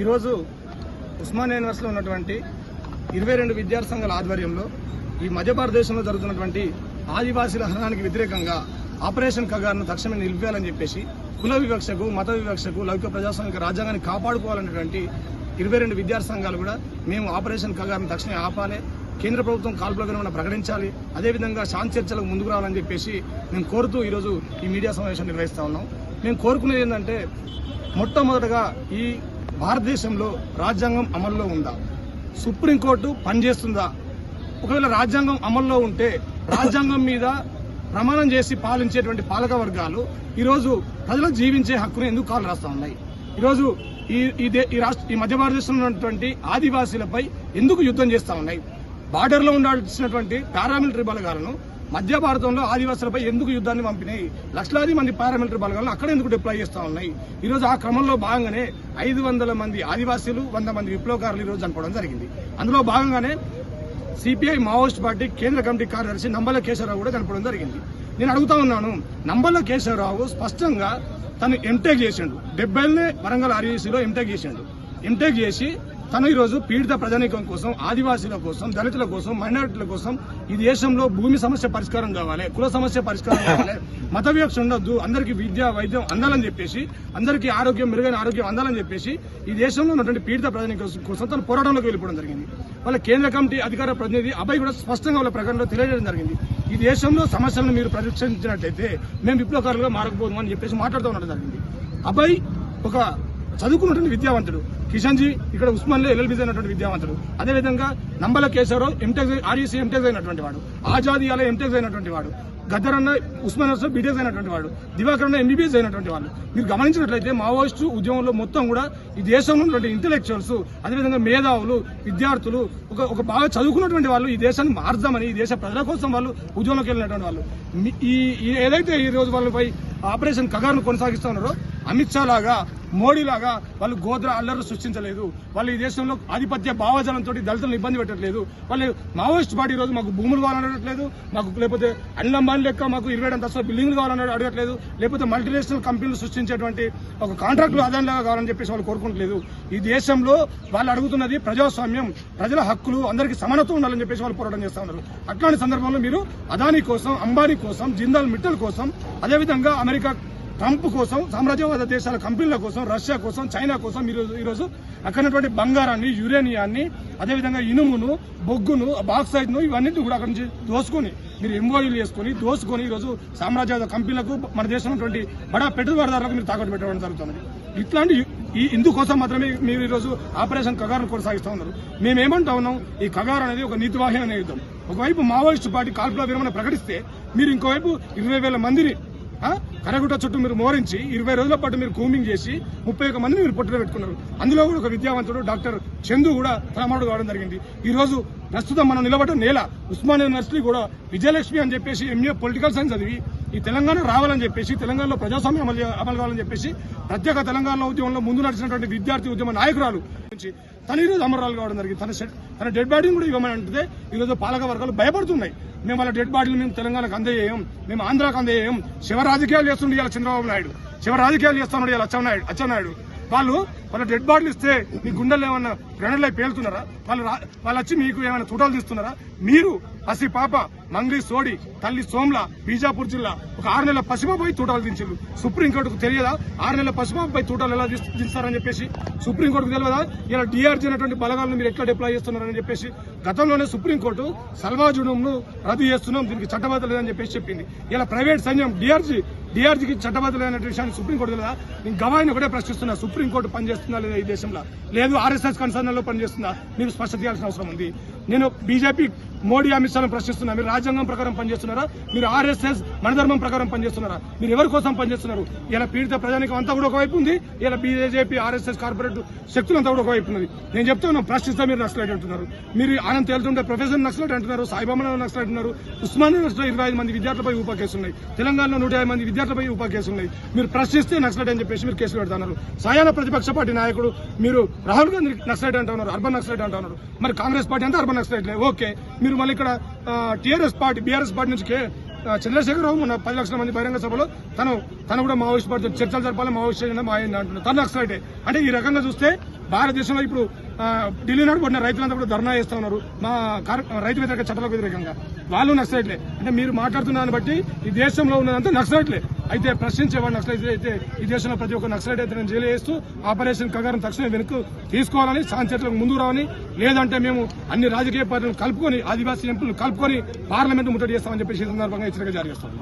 ఈరోజు ఉస్మానియా యూనివర్సిటీలో ఉన్నటువంటి ఇరవై రెండు విద్యార్థి సంఘాల ఆధ్వర్యంలో ఈ మధ్య భారతదేశంలో జరుగుతున్నటువంటి ఆదివాసీల హరణానికి వ్యతిరేకంగా ఆపరేషన్ కగార్ను తక్షణమే నిలిపేయాలని చెప్పేసి కుల వివక్షకు మత వివక్షకు లౌకిక ప్రజాస్వామిక రాజ్యాంగాన్ని కాపాడుకోవాలనేటువంటి ఇరవై రెండు విద్యార్థి సంఘాలు కూడా మేము ఆపరేషన్ కగార్ను తక్షణమే ఆపాలి కేంద్ర ప్రభుత్వం కాల్పుల ప్రకటించాలి అదేవిధంగా శాంతి చర్చలకు ముందుకు రావాలని చెప్పేసి మేము కోరుతూ ఈరోజు ఈ మీడియా సమావేశం నిర్వహిస్తూ ఉన్నాం. మేము కోరుకునేది ఏంటంటే మొట్టమొదటగా ఈ భారతదేశంలో రాజ్యాంగం అమల్లో ఉందా? సుప్రీంకోర్టు పనిచేస్తుందా? ఒకవేళ రాజ్యాంగం అమల్లో ఉంటే రాజ్యాంగం మీద ప్రమాణం చేసి పాలించేటువంటి పాలక వర్గాలు ఈరోజు ప్రజలకు జీవించే హక్కును ఎందుకు కాలు రాస్తా ఉన్నాయి? ఈరోజు ఈ ఈ ఈ రాష్ట్ర ఈ మధ్య భారతదేశంలో ఉన్నటువంటి ఆదివాసీలపై ఎందుకు యుద్ధం చేస్తా ఉన్నాయి? బార్డర్లో ఉండాల్సినటువంటి పారామిలిటరీ బలగాలను మధ్య భారతంలో ఆదివాసులపై ఎందుకు యుద్ధాన్ని పంపినాయి? లక్షలాది మంది పారామిలిటరీ బలగాలను అక్కడ ఎందుకు డిప్లాయ్ చేస్తూ ఉన్నాయి? ఈరోజు ఆ క్రమంలో భాగంగానే ఐదు వందల మంది ఆదివాసీలు వంద మంది విప్లవకారులు ఈరోజు చనిపోవడం జరిగింది. అందులో భాగంగానే సిపిఐ మావోయిస్ట్ పార్టీ కేంద్ర కమిటీ కార్యదర్శి నంబల కేశవరావు కూడా చనిపోవడం జరిగింది. నేను అడుగుతా ఉన్నాను నంబల కేశవరావు స్పష్టంగా తను ఎంటేక్ చేసిండు. డెబ్బైలనే వరంగల్ ఆర్యూసీలో ఎంటెక్ చేసిండు. ఎంటెక్ చేసి తను ఈరోజు పీడిత ప్రజానీకం కోసం ఆదివాసీల కోసం దళితుల కోసం మైనారిటీల కోసం ఈ దేశంలో భూమి సమస్య పరిష్కారం కావాలి కుల సమస్య పరిష్కారం కావాలి మత వివక్ష ఉండొద్దు అందరికీ విద్య వైద్యం అందాలని చెప్పేసి అందరికీ ఆరోగ్యం మెరుగైన ఆరోగ్యం అందాలని చెప్పేసి ఈ దేశంలో ఉన్నటువంటి పీడిత ప్రజానీకం కోసం తను పోరాటంలోకి వెళ్ళిపోవడం జరిగింది. వాళ్ళ కేంద్ర కమిటీ అధికార ప్రతినిధి అబ్బాయి కూడా స్పష్టంగా వాళ్ళ ప్రకటనలో తెలియజేయడం జరిగింది. ఈ దేశంలో సమస్యలను మీరు ప్రదర్శించినట్లయితే మేము విప్లవకారులుగా మారకపోదు అని చెప్పేసి మాట్లాడుతూ ఉండడం జరిగింది. అభయ్ ఒక చదువుకున్నటువంటి విద్యావంతుడు. కిషన్ జీ ఇక్కడ ఉస్మాన్లో ఎల్ఎల్బీ అయినటువంటి విద్యావంతుడు. అదేవిధంగా Nambala Keshava Rao MTech REC MTech అయినటువంటి వాడు. ఆజాదీయాలో ఎంటెక్ అయినటువంటి వాడు. గద్దర్ అన్న ఉస్మానియాలో బీటెక్ అయినటువంటి వాడు. దివాకర్ అన్న ఎంబీబీఎస్ అయినటువంటి వాళ్ళు. మీరు గమనించినట్లయితే మావోయిస్టు ఉద్యమంలో మొత్తం కూడా ఈ దేశంలో ఉన్నటువంటి ఇంటలెక్చువల్స్ అదేవిధంగా మేధావులు విద్యార్థులు ఒక ఒక బాగా చదువుకున్నటువంటి వాళ్ళు ఈ దేశాన్ని మార్దామని ఈ దేశ ప్రజల కోసం వాళ్ళు ఉద్యమంలోకి వెళ్ళినటువంటి వాళ్ళు. ఈ ఏదైతే ఈ రోజు వాళ్ళపై ఆపరేషన్ కగార్ను కొనసాగిస్తున్నారో అమిత్ షా లాగా మోడీ లాగా వాళ్ళు గోద్ర అల్లర్లు సృష్టించలేదు. వాళ్ళు ఈ దేశంలో ఆధిపత్య భావజాలంతో దళితులను ఇబ్బంది పెట్టట్లేదు. వాళ్ళు మావోయిస్ట్ పార్టీ రోజు మాకు భూములు కావాలనట్లేదు మాకు లేకపోతే అన్నంబాన్ లెక్క మాకు ఇరవై రెండు అంతస్తుల బిల్డింగ్లు కావాలని అడగట్లేదు. లేకపోతే మల్టీనేషనల్ కంపెనీలు సృష్టించేటువంటి ఒక కాంట్రాక్టులు ఆదాయంలాగా కావాలని చెప్పేసి వాళ్ళు కోరుకుంటలేదు. ఈ దేశంలో వాళ్ళు అడుగుతున్నది ప్రజాస్వామ్యం ప్రజల హక్కులు అందరికీ సమానత్వం ఉండాలని చెప్పేసి వాళ్ళు పోరాటం చేస్తా ఉన్నారు. అట్లాంటి సందర్భంలో మీరు అదానీ కోసం అంబానీ కోసం జిందాల్ మిట్టల్ కోసం అదేవిధంగా అమెరికా ట్రంప్ కోసం సామ్రాజ్యవాద దేశాల కంపెనీల కోసం రష్యా కోసం చైనా కోసం మీరు ఈరోజు అక్కడటువంటి బంగారాన్ని యురేనియాన్ని అదేవిధంగా ఇనుమును బొగ్గును బాక్సైడ్ను ఇవన్నీ కూడా అక్కడి నుంచి దోసుకొని మీరు ఎంఓయూలు చేసుకొని దోసుకొని ఈరోజు సామ్రాజ్యవాద కంపెనీలకు మన దేశంలో ఉన్నటువంటి బడా పెట్టుబడిదారులకు మీరు తాకట్టు పెట్టడం జరుగుతుంది. ఇట్లాంటి ఈ ఇందుకోసం మాత్రమే మీరు ఈరోజు ఆపరేషన్ కగారును కొనసాగిస్తూ ఉన్నారు. మేమేమంటా ఉన్నాం ఈ కగారు అనేది ఒక నీతివాహ్యమైన యుద్ధం. ఒకవైపు మావోయిస్టు పార్టీ కాల్పుల విరమణ ప్రకటిస్తే మీరు ఇంకోవైపు ఇరవై వేల మందిని కరగుట చుట్టూ మీరు మోరించి ఇరవై రోజుల పాటు మీరు కూమింగ్ చేసి ముప్పై ఒక్క మందిని మీరు పొట్టులో పెట్టుకున్నారు. అందులో కూడా ఒక విద్యావంతుడు డాక్టర్ చందు కూడా తలమాడు కావడం జరిగింది. ఈ రోజు ప్రస్తుతం మనం నిలబడ్డ నేల ఉస్మానియా యూనివర్సిటీ కూడా విజయలక్ష్మి అని చెప్పేసి ఎంఏ పొలిటికల్ సైన్స్ చదివి ఈ తెలంగాణ రావాలని చెప్పేసి తెలంగాణలో ప్రజాస్వామ్యం అమలు అమలు కావాలని చెప్పేసి ప్రత్యేక తెలంగాణ ఉద్యమంలో ముందు నడిచినటువంటి విద్యార్థి ఉద్యమ నాయకురాలు నుంచి తన ఈరోజు అమరాలు కావడం జరిగింది. తన తన డెడ్ బాడీని కూడా ఇవ్వమని అంటే ఈరోజు పాలక వర్గాలు భయపడుతున్నాయి. మేము వాళ్ళ డెడ్ బాడీలు మేము తెలంగాణకు అందజేయం. మేము ఆంధ్రాకు అందజేయం. శివ రాజకీయాలు చేస్తుండే ఇవాళ చంద్రబాబు నాయుడు. శివ రాజకీయాలు చేస్తున్నాడు ఇలా అచ్చెన్నాయుడు అచ్చెన్నాయుడు. వాళ్ళు వాళ్ళ డెడ్ బాడీలు ఇస్తే మీ గుండెలు ఏమన్నా గ్రెనర్లై పేలుతున్నారా? వాళ్ళు రా- వాళ్ళు వచ్చి మీకు ఏమైనా తుటాలు తీస్తున్నారా? మీరు పసి పాప మంగ్లీ సోడి తల్లి సోమ్ల బీజాపూర్ జిల్లా ఒక ఆరు నెలల పసిపాప పోయి తూటాలు దించారు సుప్రీంకోర్టుకు తెలియదా? ఆరు నెలల పసిపాప పోయి తూటాలు ఎలా దిస్- దించుతారని చెప్పేసి? సుప్రీంకోర్టుకు తెలియదా? ఇలా డిఆర్జీ అనేటువంటి బలగాలను మీరు ఎట్లా డిప్లాయ్ చేస్తున్నారని చెప్పేసి? గతంలోనే సుప్రీంకోర్టు సల్వాజుడంను రద్దు చేస్తున్నాం దీనికి చట్టబద్ధ లేదని చెప్పేసి చెప్పింది. ఇలా ప్రైవేట్ సైన్యం డిఆర్జీ డిఆర్జీకి చట్టబద్ధ విషయాన్ని సుప్రీంకోర్టు కదా నేను గవాయిని ఒకటే ప్రశ్నిస్తున్నా. సుప్రీంకోర్టు పనిచేస్తుందా లేదా ఈ దేశంలో? లేదు ఆర్ఎస్ఎస్ కన్సర్నల్లో పనిచేస్తుందా? మీరు స్పష్టత చేయాల్సిన అవసరం ఉంది. నేను బీజేపీ మోడీ అమిత్ షాను ప్రశ్నిస్తున్నా. మీరు రాజ్యాంగం ప్రకారం పనిచేస్తున్నారా? మీరు ఆర్ఎస్ఎస్ మనధర్మం ప్రకారం పనిచేస్తున్నారా? మీరు ఎవరి కోసం పనిచేస్తున్నారు? ఇలా పీడిత ప్రజానికం అంతా కూడా ఒకవైపు ఉంది ఇలా బీజేపీ ఆర్ఎస్ఎస్ కార్పొరేట్ శక్తులంతా కూడా ఒకవైపు ఉన్నది. నేను చెప్తాను ప్రశ్నిస్తా మీరు నక్సలైట్ అంటున్నారు. మీరు ఆనంద్ తేలుతుంటే ప్రొఫెసర్ నక్సలైట్ అంటున్నారు సాయిబాబా నక్సలైట్ అంటున్నారు ఉస్మానియా నక్సలైట్ ఇరవై ఐదు మంది విద్యార్థులపై ఉపా కేసులు తెలంగాణలో నూట యాభై మంది విద్యార్థులపై ఉపా కేసులు ఉన్నాయి మీరు ప్రశ్నిస్తే నక్సలైట్ అని చెప్పేసి మీరు కేసులు పెడుతున్నారు సాయాన ప్రతిపక్ష పార్టీ నాయకుడు మీరు రాహుల్ గాంధీ నక్సలైట్ అంటున్నారు అర్బన్ నక్సలైట్ అంటున్నారు మరి కాంగ్రెస్ పార్టీ అంతా అర్బన్ నక్సలైట్ ఓకే. మీరు మళ్ళీ ఇక్కడ టీఆర్ఎస్ పార్టీ బీఆర్ఎస్ పార్టీ నుంచి కే- చంద్రశేఖరరావు మొన్న పది లక్షల మంది బహిరంగ సభలో తను తను కూడా మావోయిస్ట్ పార్టీ చర్చలు జరపాలి మావోయిస్ట్ చేయడం మా ఆయన అంటున్నారు తను నక్సలైటే అంటే ఈ రకంగా చూస్తే భారతదేశంలో ఇప్పుడు ఢిల్లీ నాడు పడిన రైతులంతా కూడా ధర్నా చేస్తా ఉన్నారు. మా రైతు వ్యతిరేక చట్టాలకు వ్యతిరేకంగా. వాళ్ళు నక్సలైట్లే. అంటే మీరు మాట్లాడుతున్న దాన్ని బట్టి ఈ దేశంలో ఉన్నదంతా నక్సలైట్లే. అయితే ప్రశ్నించేవాడు నక్సలైట్ అయితే ఈ దేశంలో ప్రతి ఒక్క నక్సలైట్ అయితే జైలు వేస్తూ ఆపరేషన్ కగారం తక్షణమే వెనుక తీసుకోవాలని శాంతియుతలకు ముందుకు రావాలని లేదంటే మేము అన్ని రాజకీయ పార్టీలను కలుపుకొని ఆదివాసీ ఎంపీలను కలుపుకొని పార్లమెంట్ ముట్టడి చేస్తామని చెప్పేసి సందర్భంగా హెచ్చరిక జారీ చేస్తాం